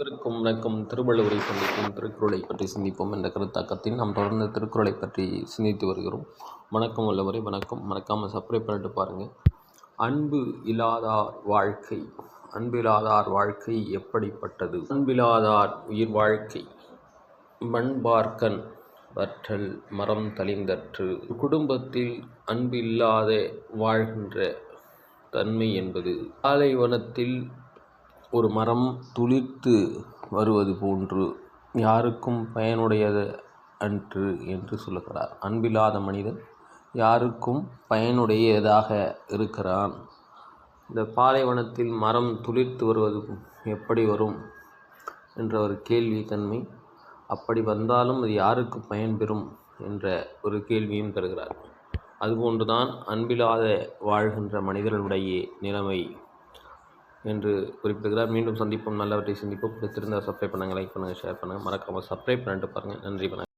அனைவருக்கும் வணக்கம். திருவள்ளுவரை சந்திப்போம் திருக்குறளை பற்றி சிந்திப்போம் என்ற கருத்தாக்கத்தில் நாம் தொடர்ந்து திருக்குறளை பற்றி சிந்தித்து வருகிறோம். வணக்கம் உள்ளவரை வணக்கம். மறக்காமல் சப்ஸ்கிரைப் பண்ணிட்டு பாருங்கள் அன்பு இல்லாதார் வாழ்க்கை. அன்பில்லாதார் வாழ்க்கை எப்படிப்பட்டது? அன்பில்லாதார் உயிர் வாழ்க்கை. மண்பார்க்கன் வற்றல் மரம் தளிர்ந்தற்று. குடும்பத்தில் அன்பில்லாத வாழ்கின்ற தன்மை என்பது. பாலைவனத்தில் ஒரு மரம் துளிர்த்து வருவது போன்று யாருக்கும் பயனுடையது அன்று என்று சொல்லுகிறார். அன்பில்லாத மனிதன் யாருக்கும் பயனுடையதாக இருக்கிறான். இந்த பாலைவனத்தில் மரம் துளிர்த்து வருவது எப்படி வரும் என்ற ஒரு கேள்வி தன்மை அப்படி வந்தாலும் அது யாருக்கு பயன்பெறும் என்ற ஒரு கேள்வியும் தருகிறார். அதுபோன்றுதான் அன்பில்லாத வாழ்கின்ற மனிதர்களுடைய நிலைமை என்று குறிப்பிடுகிறார். மீண்டும் சந்திப்போம். நல்லவற்றை சந்திப்போம். பிடித்திருந்தால் சப்ஸ்கிரைப் பண்ணுங்கள் லைக் பண்ணுங்கள் ஷேர் பண்ணுங்கள் மறக்காமல் சப்ஸ்கிரைப் பண்ணிட்டு பாருங்கள் நன்றி வணக்கம்.